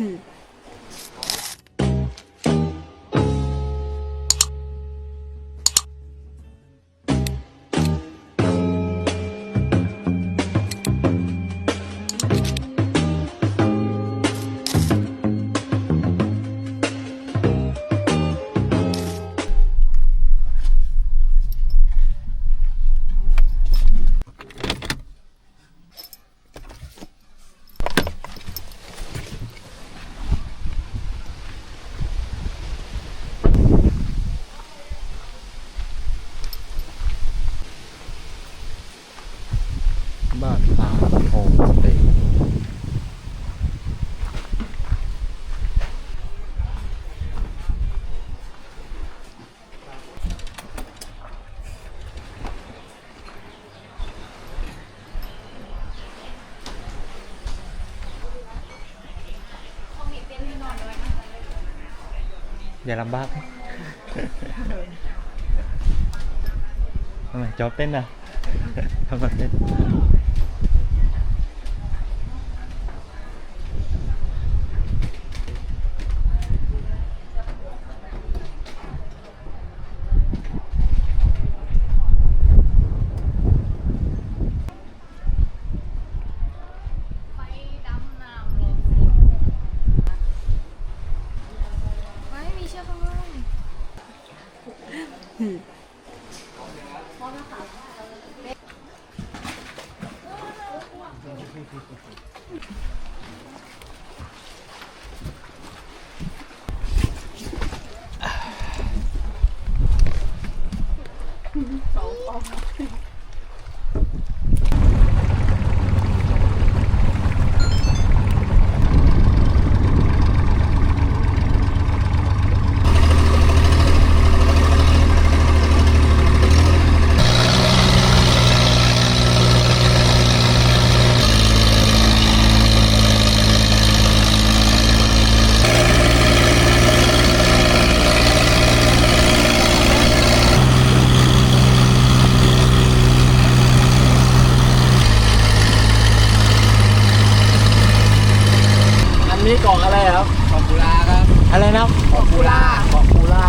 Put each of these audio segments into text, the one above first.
Hmm. บ้านป่าโฮมสเตย์อย่าลำบากทำไมจอบเต้นอะทำไมเต้น ไฟดำน้ำลงไม่มีเชือกข้างล่าง อัน นี้กล่องอะไรครับขอบคุลาครับ อะไรนะขอบคุลาขอบคูล่า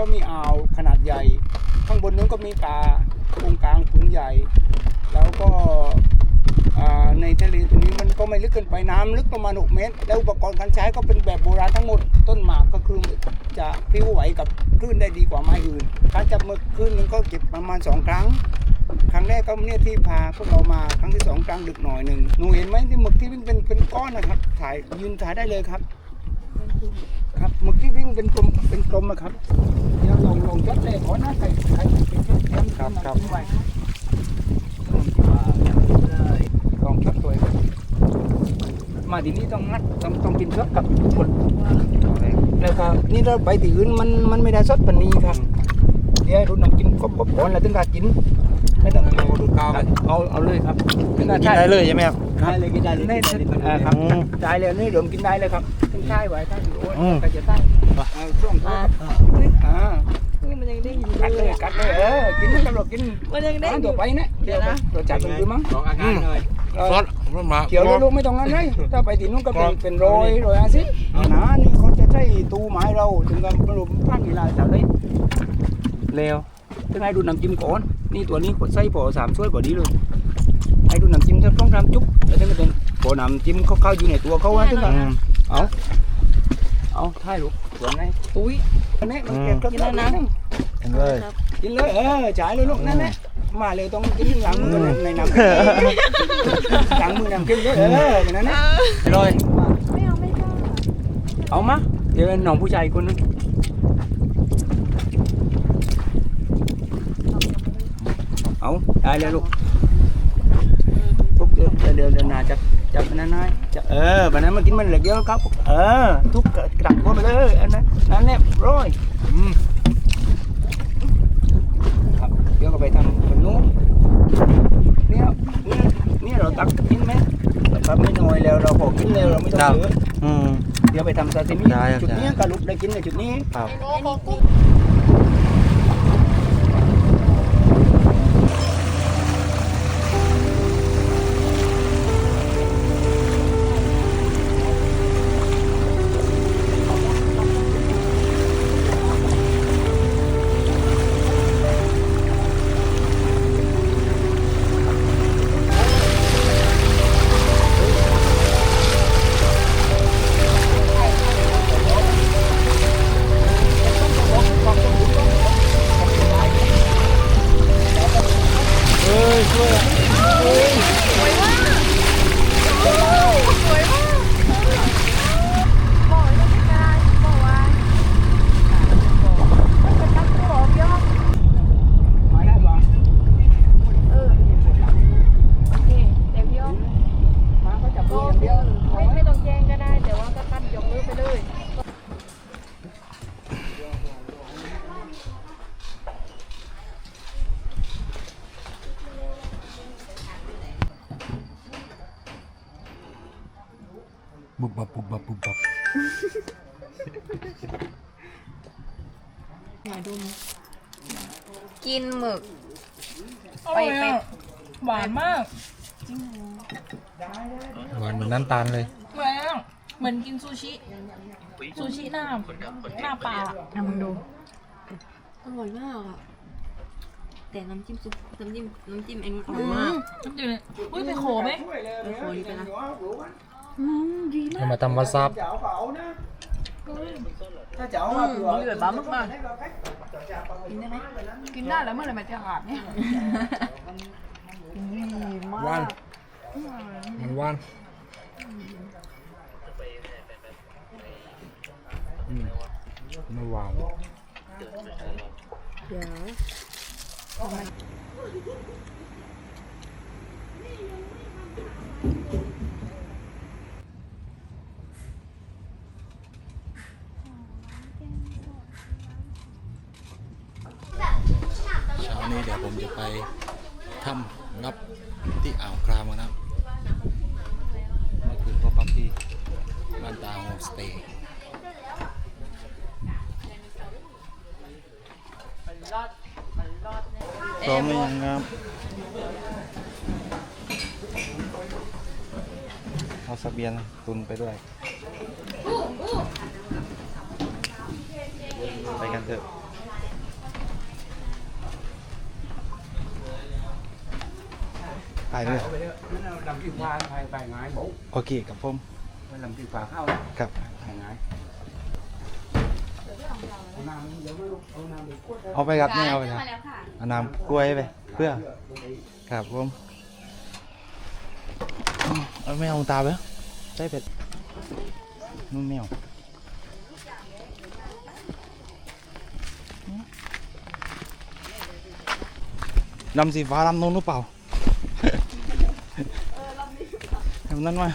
รักษ์เพราะมีอ่าวขนาดใหญ่ ข้างบนนู้นก็มีป่าตรงกลางผืนใหญ่ แล้วก็ในทะเลตรงนี้มันก็ไม่ลึกเกินไปน้ำลึกประมาณ 6 เมตร แล้วอุปกรณ์การใช้ก็เป็นแบบโบราณทั้งหมด ต้นหมากก็คือจะพลิ้วไหวกับคลื่นได้ดีกว่าไม้อื่น การจับมึกคลื่นหนึงก็เก็บประมาณ 2 ครั้ง ครั้งแรกก็เนี่ยที่พาพวกเรามาครั้งที่สองกลางดึกหน่อยหนึ่งหนูเห็นไหมที่หมึกที่เป็นเป็นก้อนนะครับ ถ่ายยืนถ่ายได้เลยครับ ครับหมึกที่วิ่งเป็นกลมเป็นกลมอะครับเดี๋ยวลองลองจัดเลยขอหน้าใครใครเป็นชุดเตรียมครับครับไว้ลองชัดตัวเองมาทีนี้ต้องงัดต้องต้องกินสดกับทุกคนแล้วก็นี่เราไปที่อื่นมันมันไม่ได้สดปันนี้ครับเดี๋ยวดูน้ำกินก็ก็ก่อนแล้วถึงการกิน ไม่ต้องเอาดูกาวเอาเอาเลยครับถึงการกินได้เลยใช่ไหมครับได้เลยกินได้เลยอ่าครับอืมได้เลยนี่เดี๋ยวกินได้เลยครับถึงใช่ไว้ถ้าอยู่โอ้ยอืมก็จะได้เอาช่วงตัวอ่านี่มันยังได้ยินกัดเลยกัดเลยเออกินไม่ตลอดกินมันยังได้ร้านอต่ยู่อไปนะเดี๋ยวนะตัวจับมันดูมั้งลองอาการหน่อยเออซอสมันมาเขียวลูกๆไม่ต้องงั้นเลยถ้าไปที่นู้นก็เป็นเป็นโรยโรยอาซิหนานี่เขาจะใช้ตูไม้เราถึงกับปรุงพันกีฬาจากเลยเร็วถึงให้ดูน้ำจิ้มก่อน นี่ตัวนี้กดใส่พอสามช่วยพอดีเลยให้ดูน้ำจิ้มสักต้องทำจุ๊บแล้วถึงจะเป็นพอน้ำจิ้มเขาเข้าอยู่ในตัวเขาว่าถึงกับอืมเอาเอาถ่ายลูกสวนไงอุ้ยอันนี้มันเก็บก็กินแล้วนะกินเลยกินเลยเออจ่ายเลยลูกนั่นแหละมาเลยต้องกินหลังมือในน้ำหลังมือน้ำกินเลยเอออย่างนั้นนะเลยไม่เอาไม่กล้าเอามาเดี๋ยวน้องผู้ชายคนนึง เอาได้เลยลูกทุกเดือนเดือนเดือนหน้าจะจะเป็นนายจะเออวันนั้นมากินมันเหลือเยอะครับ เออ ทุกกระดับก็ไปเลยอันนั้นนั่นแหละร้อยอืมครับเดี๋ยวก็ไปทำคนนู้นเนี่ยเนี่ยเนี่ยเราตักกินไหมเราทำไม่น้อยแล้วเราพอกินแล้วเราไม่ต้องเยอะอืมเดี๋ยวไปทำซาซิมิได้ครับจุดนี้กะลุกได้กินในจุดนี้ครับ บุบบับบุบบับบุบบับกินหมึกไปไปหวานมากหวานเหมือนน้ำตาลเลยเหมือนเหมือนกินซูชิซูชิหน้าหน้าปลาอะมึงดูอร่อยมากอะ แต่น้ำจิ้มซุปน้ำจิ้มน้ำจิ้มเองอร่อือยมากมน้ำจิ้มเนี่ยอุ้ยไปโขไหมไปขอดีไปนะ อืมดีมากมาทำวาซาบถ้าจะเอามาเผื่อเหลือบ้ามากกินได้ไหมๆกินได้แล้วเมื่อไหร่มันจะขาดเนี่ยหวานมันหวานอืมไม่หวานเดี๋ยว เช้า นี้เดี๋ยวผมจะไปถ้ำนับที่อ่าวครามนะครับเมื่อคืนก็พักที่บ้านตาโฮมสเตย์พร้อมหรือยังครับเอาเสบียงตุนไปด้วย ไปกันเถอะ ไปเลยไปเถอะนั่นเอาลำที่ฟ้าไปไปไงายบุ๊โอเคกับผมไปลำที่ฟ้าเข้าครับ ไปไงายเอาน้ำเดี๋ยวไม่รู้เอาน้ำเดี๋ยวดเอาไปครับนี่เอาไปครับแล้วค่ะเอาน้ำกล้วยไป เพื่อ ครับผมอืมเอาไม่เอาตาไปใช่เป็ดนุ่มแมวลำสีฟ้าลำนู้นหรือเปล่า ลำนั้นมา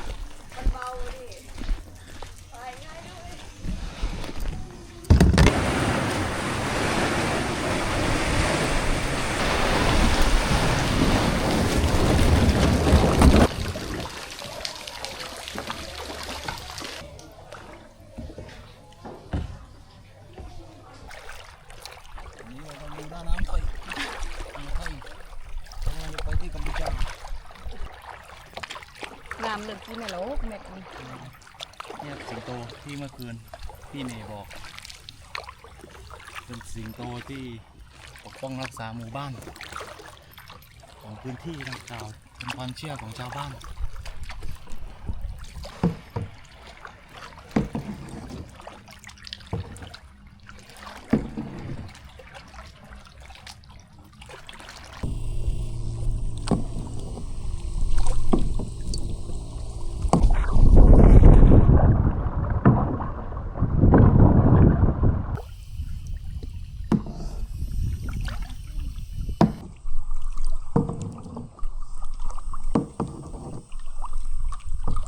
ไปที่กัมพูชา น้ำเลือดกินไหมลูกแม่กัน เนี่ยสิงโต ที่เมื่อคืนพี่เมย์บอก เป็นสิงโตที่ปกป้องรักษาหมู่บ้าน ของพื้นที่ดังกล่าวเป็นความเชื่อของชาวบ้าน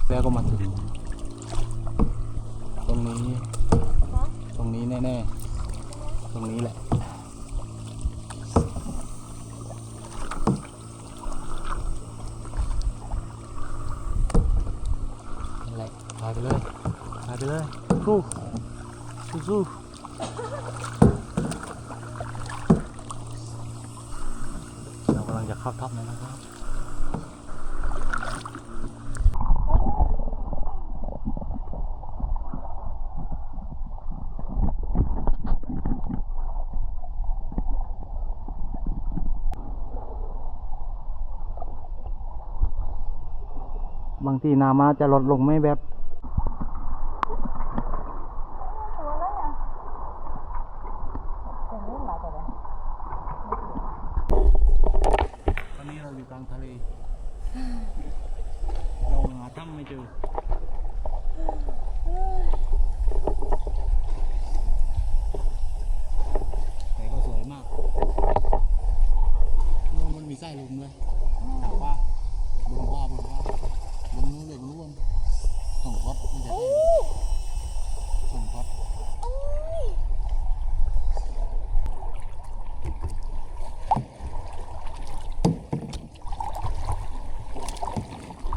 แล้วก็มาถึง ตรงนี้ ตรงนี้ แน่ๆ ตรงนี้แหละ นั่นแหละพาไปเลยพาไปเลยสู้สู้สู้เรากำลังจะเข้าทับแล้วนะครับ บางทีน้ำมันจะลดลงไม่แบบ ตอนนี้เราอยู่กลางทะเล เราหาถ้ำไม่เจอ แต่ก็สวยมากนู่นมันมีไส้ลมเลยแต่ว่าบนว่าบนว่าบนนู้นเลยบนนู้นส่งรถมันจะได้ส่งรถ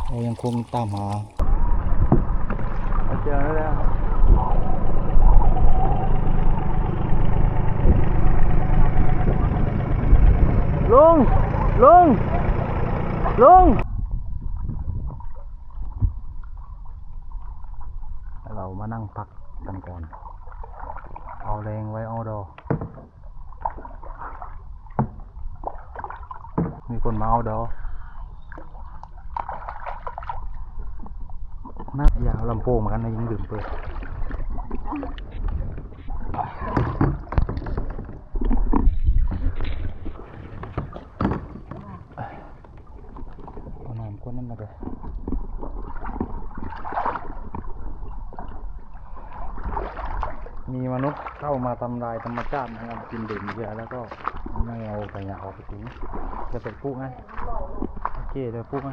เรา ยังคงตามหาเจอแล้วลุงลุงลุง เรามานั่งพักกันก่อน เอาแรงไว้เอาดอ คนมาเอาดอก น่ายาวลำโพงเหมือนกันนะยิงดื่มเปิดเอาน้ำก้นนั่นมาเลยมีมนุษย์เข้ามาทำลายธรรมชาตินะครับกินดื่มเยอะแล้วก็ไม่เอาขยะออกไปทิ้งจะเป็นพวกไงโอเคเดี๋ยวพวกไง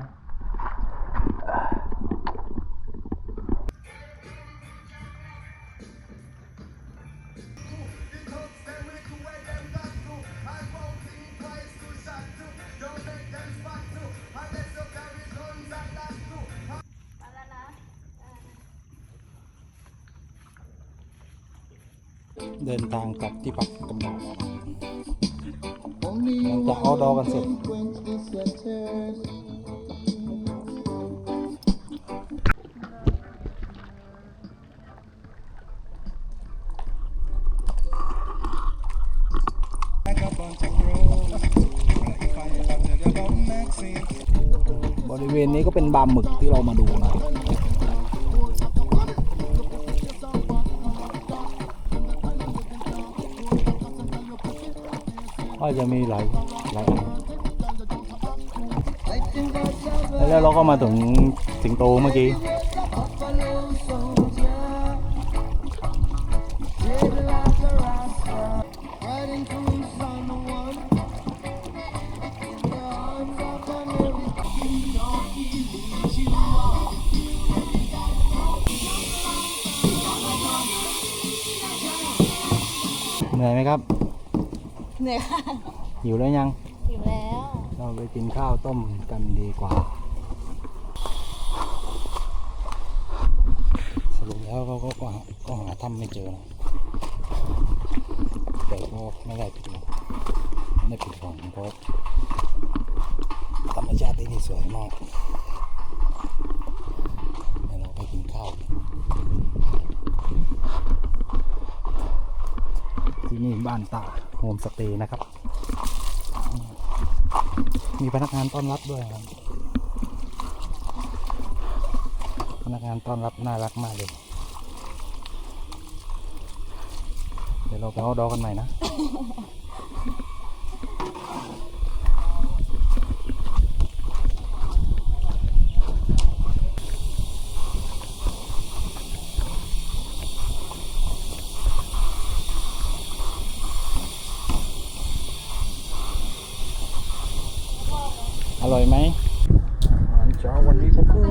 เดินทางกลับที่พักกำบังหลังจากเอาดอกันเสร็จ บริเวณนี้ก็เป็นบาร์หมึกที่เรามาดูนะ ก็จะมีหลายหลายอันแล้วเราก็มาถึงสิงโตเมื่อกี้เหนื่อยไหมครับ เหนื่อยค่ะหิวแล้วยัง อยู่แล้ว เราไปกินข้าวต้มกันดีกว่า สรุปแล้วเขาก็หาก็หาถ้ำไม่เจอนะแต่ก็ไม่ได้ผิดหวังไม่ผิดหวังเพราะธรรมชาติที่นี่สวยมากเดี๋ยวเราไปกินข้าว ที่นี่บ้านตา โฮมสเตย์นะครับ มีพนักงานต้อนรับด้วยครับพนักงานต้อนรับน่ารักมากเลย เดี๋ยวเราไปเอาดอกกันใหม่นะ อร่อยไหมอาหารเช้าวันนี้ก็คือ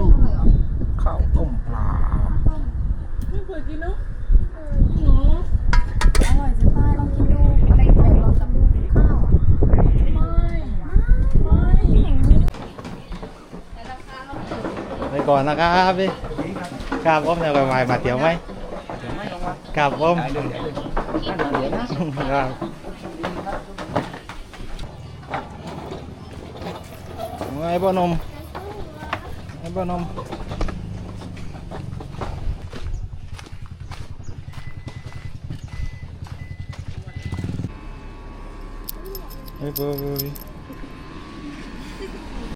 ข้าวต้มปลา ไม่เคยกินเนาะ อร่อยจะตายลองกินดูอะไรใส่ลองจำดูข้าว ไป ก่อนนะครับพี่ครับผมเดี๋ยวไปมาเที่ยวไหมครับผมเดี๋ยวเดี๋ยวนะครับไงบ่นมไงบ่นมไอ้บ่